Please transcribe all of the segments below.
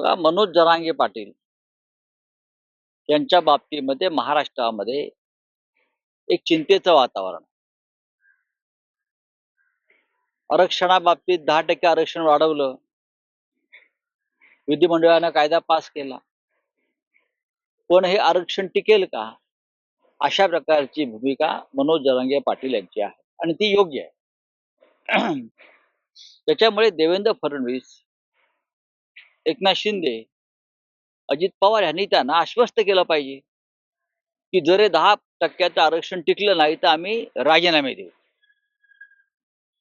बघा मनोज जरांगे पाटील यांच्या बाबतीमध्ये महाराष्ट्रामध्ये एक चिंतेचं वातावरण आरक्षणाबाबतीत दहा टक्के आरक्षण वाढवलं. विधिमंडळानं कायदा पास केला. पण हे आरक्षण टिकेल का? अशा प्रकारची भूमिका मनोज जरांगे पाटील यांची आहे. आणि ती योग्य आहे. त्याच्यामुळे देवेंद्र फडणवीस एकनाथ शिंदे अजित पवार यांनी त्यांना आश्वस्त केलं पाहिजे की जर हे दहा टक्क्याचं आरक्षण टिकलं नाही तर आम्ही राजीनामे देऊ.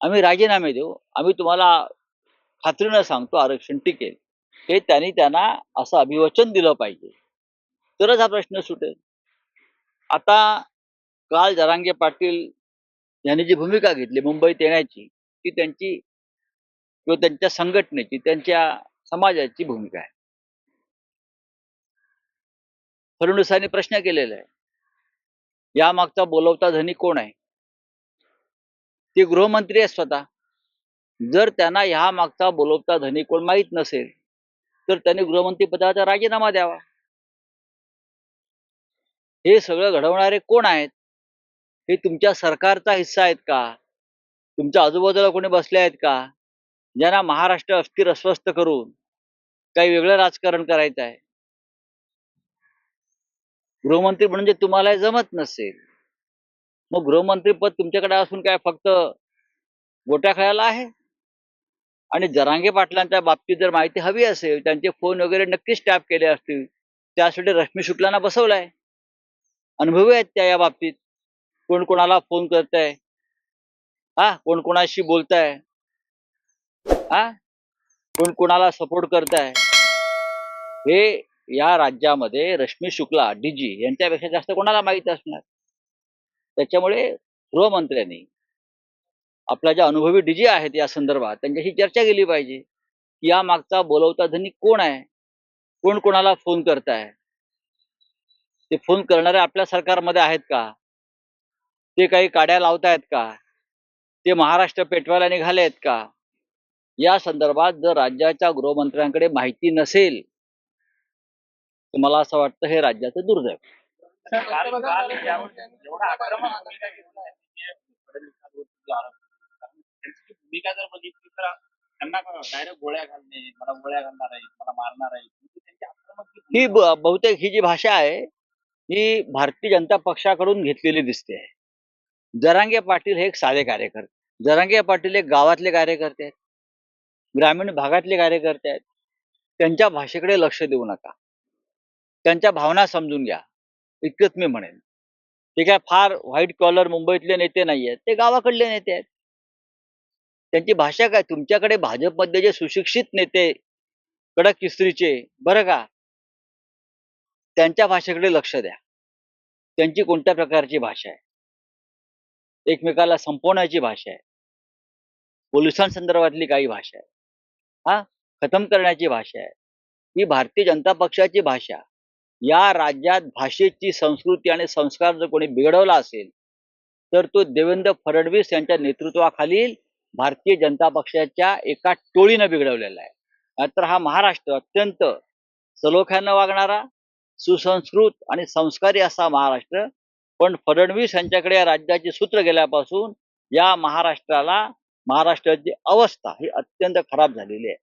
आम्ही राजीनामे देऊ. आम्ही तुम्हाला खात्रीनं सांगतो आरक्षण टिकेल. हे त्यांनी त्यांना असं अभिवचन दिलं पाहिजे. तरच हा प्रश्न सुटेल. आता काल जरांगे पाटील यांनी जी भूमिका घेतली मुंबईत येण्याची ती त्यांची किंवा त्यांच्या संघटनेची त्यांच्या समाजाची भूमिका आहे. फडणवीसांनी प्रश्न केलेला आहे. यामागचा बोलवता धनी कोण आहे? ते गृहमंत्री आहे स्वतः. जर त्यांना ह्या मागचा बोलवता धनी कोण माहीत नसेल तर त्यांनी गृहमंत्री पदाचा राजीनामा द्यावा. हे सगळं घडवणारे कोण आहेत? हे तुमच्या सरकारचा हिस्सा आहेत का? तुमच्या आजूबाजूला कोणी बसले आहेत का? ज्यांना महाराष्ट्र अस्थिर अस्वस्थ करून काही वेगळं राजकारण करायचं आहे. गृहमंत्री म्हणजे तुम्हाला जमत नसेल. मग गृहमंत्री पद तुमच्याकडे असून काय फक्त गोट्या खेळायला आहे? आणि जरांगे पाटलांच्या बाबतीत जर माहिती हवी असेल त्यांचे फोन वगैरे नक्कीच टॅप केले असतील त्यासाठी रश्मी शुक्लांना बसवलाय. अनुभवी आहेत त्या या बाबतीत. कोण कोणाला फोन करताय? हा कोण कोणाशी बोलताय? हा? कोण कोणाला सपोर्ट करताय? हे या राज्यामध्ये रश्मी शुक्ला डीजी यांच्यापेक्षा जास्त कोणाला माहीत असणार? त्याच्यामुळे गृहमंत्र्यांनी आपल्या ज्या अनुभवी डीजी आहेत या संदर्भात त्यांच्याशी चर्चा केली पाहिजे. की या मागचा बोलवता धनी कोण आहे? कोण कोणाला फोन करताय? ते फोन करणारे आपल्या सरकारमध्ये आहेत का? ते काही काड्या लावतायत का? ते महाराष्ट्र पेटवायला निघाले आहेत का? या संदर्भात जर राज्याच्या गृहमंत्र्यांकडे माहिती नसेल तर मला असं वाटतं हे राज्याचं दुर्दैव? काल काल यावर एवढा आक्रमक भूमिका घेतली आहे की फडणवीसांवरती जो आरोप केला. कारण त्यांची भूमिका जर बघितली तर त्यांना डायरेक्ट गोळ्या घालणे मला गोळ्या घालणार आहे मला मारणार आहे म्हणजे ही बहुतेक ही जी भाषा आहे ही भारतीय जनता पक्षाकडून घेतलेली दिसते. जरांगे पाटील हे एक साधे कार्यकर्ते जरांगे पाटील एक गावातले कार्यकर्ते आहेत. ग्रामीण भागातले कार्यकर्ते आहेत. त्यांच्या भाषेकडे लक्ष देऊ नका. त्यांच्या भावना समजून घ्या. इतकंच मी म्हणेन. ते काय फार व्हाईट कॉलर मुंबईतले नेते नाही आहेत. ते गावाकडले नेते आहेत. त्यांची भाषा काय? तुमच्याकडे भाजपमध्ये जे सुशिक्षित नेते कडक किस्त्रीचे बरं का? त्यांच्या भाषेकडे लक्ष द्या. त्यांची कोणत्या प्रकारची भाषा आहे? एकमेकाला संपवण्याची भाषा आहे. पोलिसांसंदर्भातली काही भाषा आहे. हा खतम करण्याची भाषा आहे. ही भारतीय जनता पक्षाची भाषा. या राज्यात भाषेची संस्कृती आणि संस्कार जर कोणी बिघडवला असेल तर तो देवेंद्र फडणवीस यांच्या नेतृत्वाखालील भारतीय जनता पक्षाच्या एका टोळीनं बिघडवलेला आहे. तर हा महाराष्ट्र अत्यंत सलोख्यानं वागणारा सुसंस्कृत आणि संस्कारी असा महाराष्ट्र पण फडणवीस यांच्याकडे या राज्याची सूत्र गेल्यापासून या महाराष्ट्राला महाराष्ट्राची अवस्था ही अत्यंत खराब झालेली आहे.